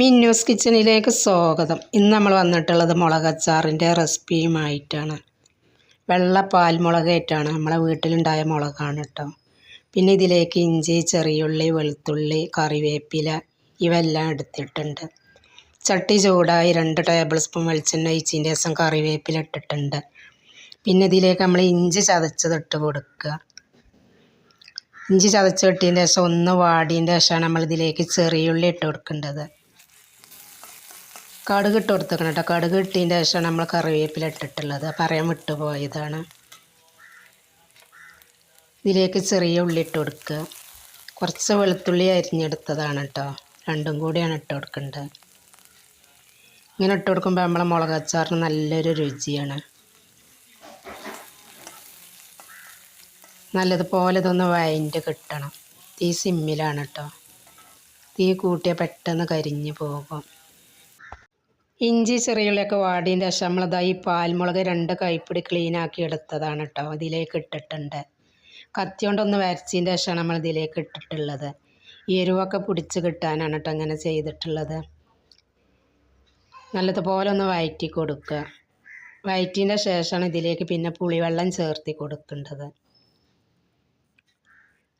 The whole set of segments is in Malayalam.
മിന്നൂസ് കിച്ചണിലേക്ക് സ്വാഗതം. ഇന്ന് നമ്മൾ വന്നിട്ടുള്ളത് മുളകച്ചാറിന്റെ റെസിപ്പിയുമായിട്ടാണ്. വെള്ള പാൽമുളകായിട്ടാണ് നമ്മളെ വീട്ടിലുണ്ടായ മുളകാണ് കേട്ടോ പിന്നെ ഇതിലേക്ക് ഇഞ്ചി ചെറിയുള്ളി വെളുത്തുള്ളി കറിവേപ്പില ഇവെല്ലാം എടുത്തിട്ടുണ്ട്. ചട്ടി ചൂടായി രണ്ട് ടേബിൾ സ്പൂൺ വെളിച്ചെണ്ണ ഒഴിച്ചതിന്റെ ദിവസം കറിവേപ്പില ഇട്ടിട്ടുണ്ട്. പിന്നെ ഇതിലേക്ക് നമ്മൾ ഇഞ്ചി ചതച്ചതിട്ട് കൊടുക്കുക. ഇഞ്ചി ചതച്ച് കിട്ടിയതിന്റെ ശേഷം ഒന്ന് വാടിയതിന്റെ ശേഷമാണ് നമ്മൾ ഇതിലേക്ക് ചെറിയുള്ളി ഇട്ട് കൊടുക്കേണ്ടത്. കടുക് ഇട്ട് കൊടുത്തേക്കണം കേട്ടോ കടുക് ഇട്ടതിന്റെ ശേഷമാണ് നമ്മൾ കറിവേപ്പില ഇട്ടിട്ടുള്ളത് പറയാൻ വിട്ടുപോയതാണ്. ഇതിലേക്ക് ചെറിയ ഉള്ളി ഇട്ട് കൊടുക്കുക കുറച്ച് വെളുത്തുള്ളി അരിഞ്ഞെടുത്തതാണ് കേട്ടോ രണ്ടും കൂടിയാണ് ഇട്ട് കൊടുക്കേണ്ടത് ഇങ്ങനെ ഇട്ട് കൊടുക്കുമ്പോൾ നമ്മളെ മുളക് അച്ചാറിന് നല്ലൊരു രുചിയാണ്. നല്ലതുപോലെ ഇതൊന്ന് വയന്റെ കിട്ടണം. തീ സിമ്മിലാണ് കേട്ടോ തീ കൂട്ടിയാൽ പെട്ടെന്ന് കരിഞ്ഞു പോകും. ഇഞ്ചി ചെറിയുള്ളിയൊക്കെ വാടിന്റെ ശേഷം നമ്മളതായി ഈ പാൽമുളക് രണ്ട് കൈപ്പിടി ക്ലീനാക്കി എടുത്തതാണ് കേട്ടോ ഇതിലേക്ക് ഇട്ടിട്ടുണ്ട്. കത്തി കൊണ്ടൊന്ന് വരച്ചതിന്റെ ശേഷമാണ് നമ്മൾ ഇതിലേക്ക് ഇട്ടിട്ടുള്ളത്. എരിവൊക്കെ പിടിച്ച് കിട്ടാനാണ് കേട്ടോ അങ്ങനെ ചെയ്തിട്ടുള്ളത്. നല്ലതുപോലെ ഒന്ന് വയറ്റി കൊടുക്കുക. വയറ്റിന്റെ ശേഷമാണ് ഇതിലേക്ക് പിന്നെ പുളിവെള്ളം ചേർത്തി കൊടുക്കേണ്ടത്.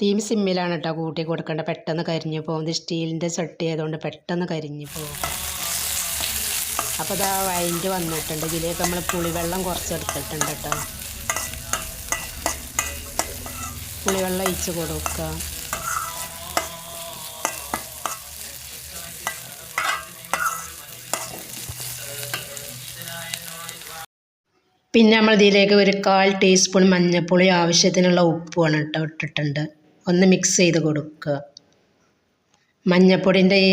തീം സിമ്മിലാണ് കേട്ടോ കൂട്ടി കൊടുക്കേണ്ടത്. പെട്ടെന്ന് കരിഞ്ഞു പോകും. സ്റ്റീലിന്റെ ചട്ടി ആയതുകൊണ്ട് പെട്ടെന്ന് കരിഞ്ഞു പോകും. അപ്പോൾ ഇതാ വൈൻഡ് വന്നിട്ടുണ്ട്. ഇതിലേക്ക് നമ്മൾ പുളിവെള്ളം കുറച്ചെടുത്തിട്ടുണ്ട് കേട്ടോ. പുളിവെള്ളം ഒഴിച്ച് കൊടുക്കുക. പിന്നെ നമ്മൾ ഇതിലേക്ക് ഒരു കാൽ ടീസ്പൂൺ മഞ്ഞൾപ്പൊടി ആവശ്യത്തിനുള്ള ഉപ്പുമാണ് കേട്ടോ ഇട്ടിട്ടുണ്ട്. ഒന്ന് മിക്സ് ചെയ്ത് കൊടുക്കുക. മഞ്ഞൾപ്പൊടിന്റെ ഈ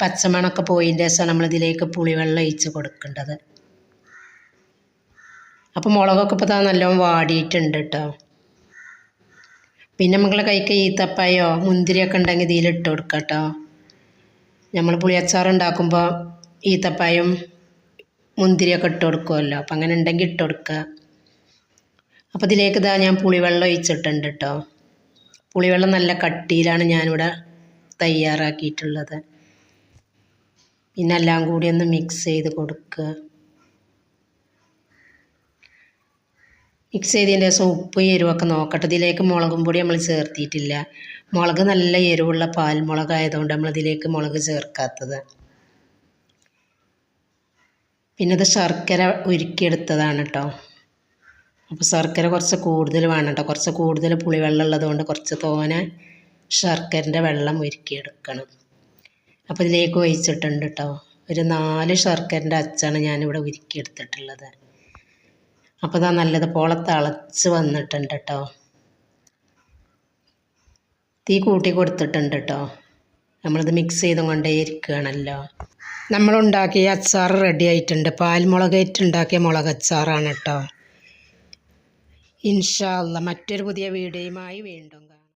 പച്ചമണമൊക്കെ പോയതിന്റെ ശേഷം നമ്മളിതിലേക്ക് പുളിവെള്ളം ഒഴിച്ച് കൊടുക്കേണ്ടത്. അപ്പോൾ മുളകൊക്കെ ഇപ്പോൾ താ നല്ലോണം വാടിയിട്ടുണ്ട് കേട്ടോ പിന്നെ മക്കളെ കൈക്ക് ഈത്തപ്പായോ മുന്തിരിയൊക്കെ ഉണ്ടെങ്കിൽ ഇതിലിട്ട് കൊടുക്കുക കേട്ടോ നമ്മൾ പുളിയച്ചാർ ഉണ്ടാക്കുമ്പോൾ ഈത്തപ്പായും മുന്തിരിയൊക്കെ ഇട്ട് കൊടുക്കുമല്ലോ അപ്പം അങ്ങനെ ഉണ്ടെങ്കിൽ ഇട്ട് കൊടുക്കുക അപ്പോൾ ഇതിലേക്ക് ഇതാ ഞാൻ പുളിവെള്ളം ഒഴിച്ചിട്ടുണ്ട് കേട്ടോ പുളിവെള്ളം നല്ല കട്ടിയിലാണ് ഞാനിവിടെ തയ്യാറാക്കിയിട്ടുള്ളത്. പിന്നെ എല്ലാം കൂടി ഒന്ന് മിക്സ് ചെയ്ത് കൊടുക്കുക. മിക്സ് ചെയ്തതിന്റെ ശേഷം ഉപ്പും എരിവൊക്കെ നോക്കട്ടെ. ഇതിലേക്ക് മുളകും പൊടി നമ്മൾ ചേർത്തിയിട്ടില്ല മുളക് നല്ല എരിവുള്ള പാൽമുളകായതുകൊണ്ട് നമ്മൾ ഇതിലേക്ക് മുളക് ചേർക്കാത്തത്. പിന്നെ ഇത് ശർക്കര ഉരുക്കിയെടുത്തതാണ് കേട്ടോ അപ്പോൾ ശർക്കര കുറച്ച് കൂടുതൽ വേണം കേട്ടോ കുറച്ച് കൂടുതൽ പുളിവെള്ളം ഉള്ളതുകൊണ്ട് കുറച്ച് തോനെ ശർക്കരന്റെ വെള്ളം ഉരുക്കിയെടുക്കണം. അപ്പോൾ ഇതിലേക്ക് ഒഴിച്ചിട്ടുണ്ട് കേട്ടോ ഒരു നാല് ശർക്കരന്റെ അച്ചാണ് ഞാനിവിടെ ഉരുക്കിയെടുത്തിട്ടുള്ളത്. അപ്പോൾ ഇതാ നല്ലതുപോലെ തിളച്ച് വന്നിട്ടുണ്ട് കേട്ടോ തീ കൂട്ടി കൊടുത്തിട്ടുണ്ട് കേട്ടോ നമ്മളിത് മിക്സ് ചെയ്തും കൊണ്ടേ ഇരിക്കുകയാണല്ലോ. നമ്മളുണ്ടാക്കിയ അച്ചാർ റെഡി ആയിട്ടുണ്ട്. പാൽമുളകേറ്റ് ഉണ്ടാക്കിയ മുളകച്ചാറാണ് കേട്ടോ. ഇൻഷാല്ല മറ്റൊരു പുതിയ വീഡിയോയുമായി വീണ്ടും